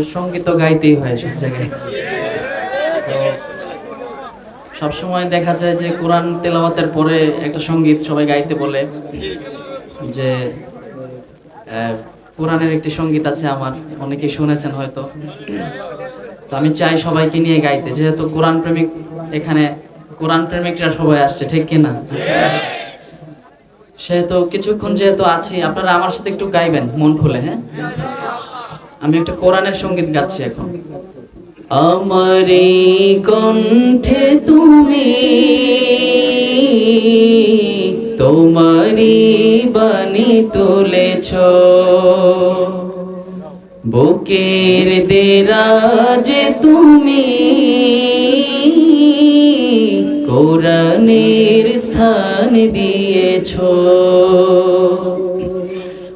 সংগীত গাইতেই হয় সব জায়গায়। তো সবসময় দেখা যায় যে কোরআন তেলাওয়াতের পরে একটা সংগীত সবাই গাইতে বলে যে কোরআনের একটি সংগীত আছে আমার অনেকে শুনেছেন হয়তো। তো আমি চাই সবাইকে নিয়ে গাইতে, যেহেতু কোরআন প্রেমিক এখানে, কোরআন প্রেমিকরা সবাই আসছে, ঠিক কিনা সেহেতু কিছুক্ষণ যেহেতু আছি, আপনারা আমার সাথে একটু গাইবেন, মন খুলে হ্যাঁ? আমি একটা কোরআনের সংগীত গাচ্ছি এখন। আমারি কণ্ঠে তুমি তোমারি বাণী তুলেছ। বুকের দেরাজে তুমি, কোরআনের স্থান দিয়েছ।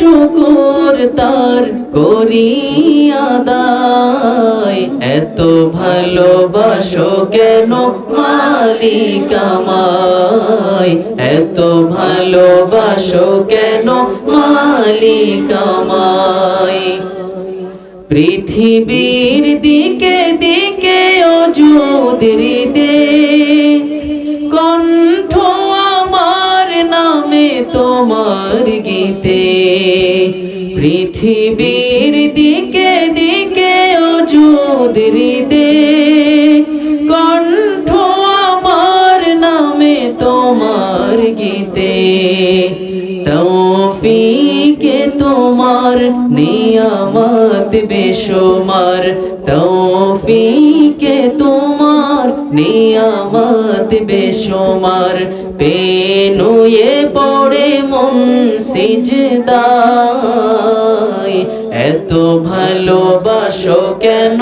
শুকুর তার করি আদায়। এত ভালোবাসো কেন মালিক আমায়? এত ভালোবাসো কেন মালিক আমায়? পৃথিবীর দিকে দিকে অযুদের দে কণ্ঠ আমার নামে তোমার গীতে পৃথিবীর দিকে দিকে অযুদের দে কণ্ঠ আমার নামে তোমার গীতে, তৌফিকে তোমার নিয়ামত বেশুমার, তৌফিকে নিয়ামত বেশুমার পেনুয়ে পড়ে মন সিজদায়। এত ভালোবাসো কেন?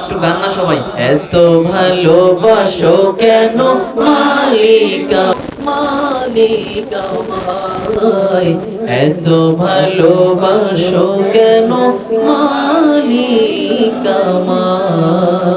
একটু সবাই। এত ভালোবাসো কেন? মালিকা মালিকা এত ভালোবাসো কেন? মালিকা মাই